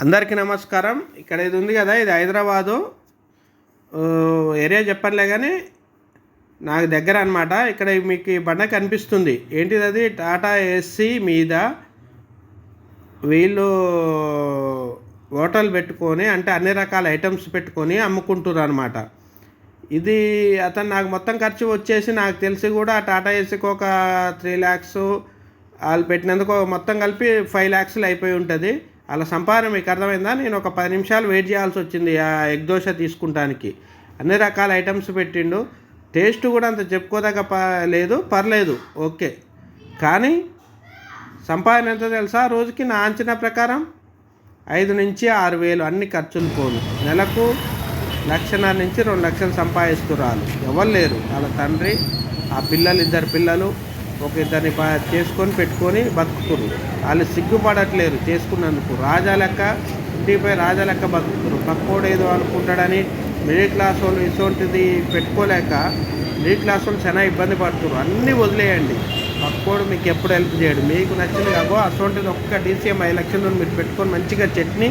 అందరికీ నమస్కారం. ఇక్కడ ఇది ఉంది కదా ఇది హైదరాబాదు. ఏరియా చెప్పర్లే కానీ నాకు దగ్గర అనమాట ఇక్కడ మీకు ఈ బండ కనిపిస్తుంది. ఏంటిది అది? టాటా ఏసీ మీద వీళ్ళు హోటల్ పెట్టుకొని అంటే అన్ని రకాల ఐటమ్స్ పెట్టుకొని అమ్ముకుంటున్నారు అనమాట ఇది అతను నాకు మొత్తం ఖర్చు వచ్చేసి నాకు తెలిసి కూడా టాటా ఏసీకి ఒక త్రీ ల్యాక్స్ వాళ్ళు పెట్టినందుకు మొత్తం కలిపి ఫైవ్ ల్యాక్స్లు అయిపోయి ఉంటుంది. అలా సంపాదన మీకు అర్థమైందా? నేను ఒక పది నిమిషాలు వెయిట్ చేయాల్సి వచ్చింది ఆ ఎగ్ దోశ తీసుకుంటానికి. అన్ని రకాల ఐటమ్స్ పెట్టిండు. టేస్ట్ కూడా అంత చెప్పుకోదగ్గ ప లేదు పర్లేదు ఓకే. కానీ సంపాదన ఎంత తెలుసా? రోజుకి నా అంచనా ప్రకారం ఐదు నుంచి ఆరు వేలు అన్ని ఖర్చులు పోను. నెలకు లక్షన్నర నుంచి రెండు లక్షలు సంపాదిస్తున్నారు ఎవరు లేరు. వాళ్ళ తండ్రి ఆ పిల్లలు ఇద్దరు పిల్లలు ఒక ఇద్దరిని బా చేసుకొని పెట్టుకొని బతుకుతురు వాళ్ళు సిగ్గుపడట్లేరు చేసుకున్నందుకు. రాజా లెక్క ఇంటిపై రాజా లెక్క బతుకుతురు పక్కోడు ఏదో అనుకుంటాడని మిడిల్ క్లాస్ వాళ్ళు ఇటువంటిది పెట్టుకోలేక మిడిల్ క్లాస్ వాళ్ళు చాలా ఇబ్బంది పడుతున్నారు అన్నీ వదిలేయండి. పక్కోడు మీకు ఎప్పుడు హెల్ప్ చేయడు. మీకు నచ్చింది కాకో అటువంటిది ఒక్క డీసీఎం ఐదు లక్షలు మీరు పెట్టుకొని మంచిగా చట్నీ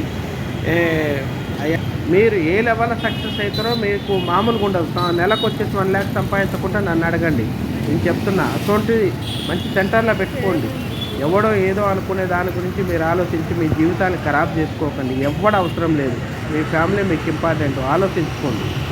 అయ్యా- మీరు ఏ లెవెల్ సక్సెస్ అవుతారో మీకు మామూలుగా ఉండదు. నెలకు వచ్చేసి వన్ ల్యాక్ సంపాదించకుండా నన్ను అడగండి. నేను చెప్తున్నా అటువంటి మంచి సెంటర్లో పెట్టుకోండి. ఎవడో ఏదో అనుకునే దాని గురించి మీరు ఆలోచించి మీ జీవితాన్ని ఖరాబ్ చేసుకోకండి. ఎవడ అవసరం లేదు. మీ ఫ్యామిలీ మీకు ఇంపార్టెంట్. ఆలోచించుకోండి.